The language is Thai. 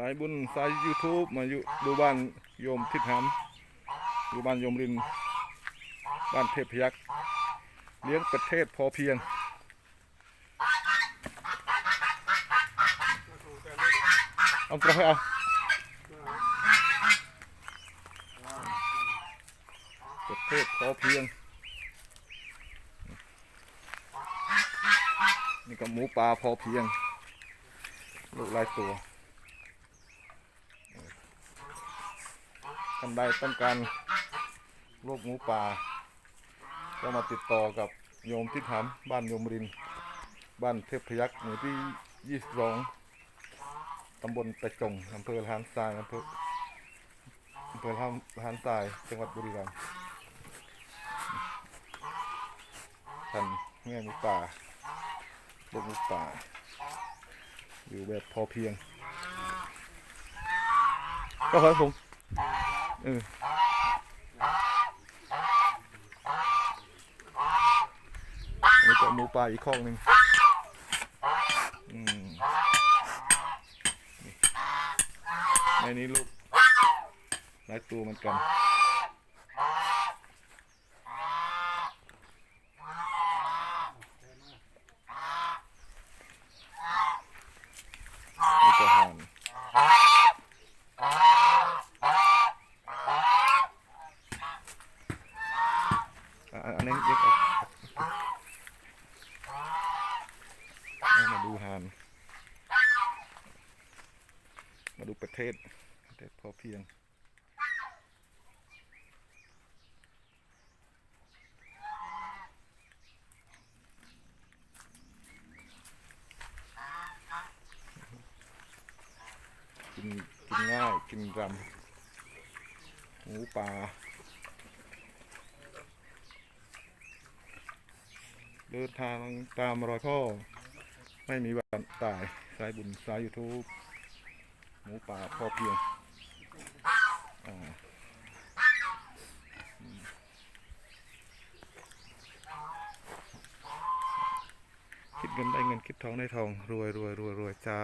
สายบุญสายยูทูบมาอยู่ดูบ้านโยมทิศหำดูบ้านโยมริน บ้านเทพพยักษ์เลี้ยงประเทศพอเพียงเอากระห้เอาประเทศพอเพียง นี่ก็หมูป่าพอเพียง ลูกหลายตัว ท่านใดต้องการลูกหมูป่า ก็มาติดต่อกับโยมทิศหำบ้านโยมริน บ้านเทพพยักษ์หมู่ที่ 22 ตำบลตะจงอำเภอลานทรายอำเภออำเภอลานลานทราย จังหวัดบุรีรัมย์ท่านแม่หมูป่าลูกหมูป่า อยู่แบบพอเพียง ก็ครับผม เอออันนี้ก็หมูป่าอีกข้องหนึ่งอืมนี่ในนี้ลูกหลายตัวเหมือนกันก็ห่านอะอั นนี้เยกออกเอามาดูหานมาดูประเทศประเทศพอเพียงกินกินง่าย กินรำหมูป่า เดินทางตามรอยพ่อ ไม่มีวันตายสายบุญสายยูทูบหมูป่าพอเพียงคิดเงินได้เงินคิดทองได้ทองรวยรวยรวยรวยจ้า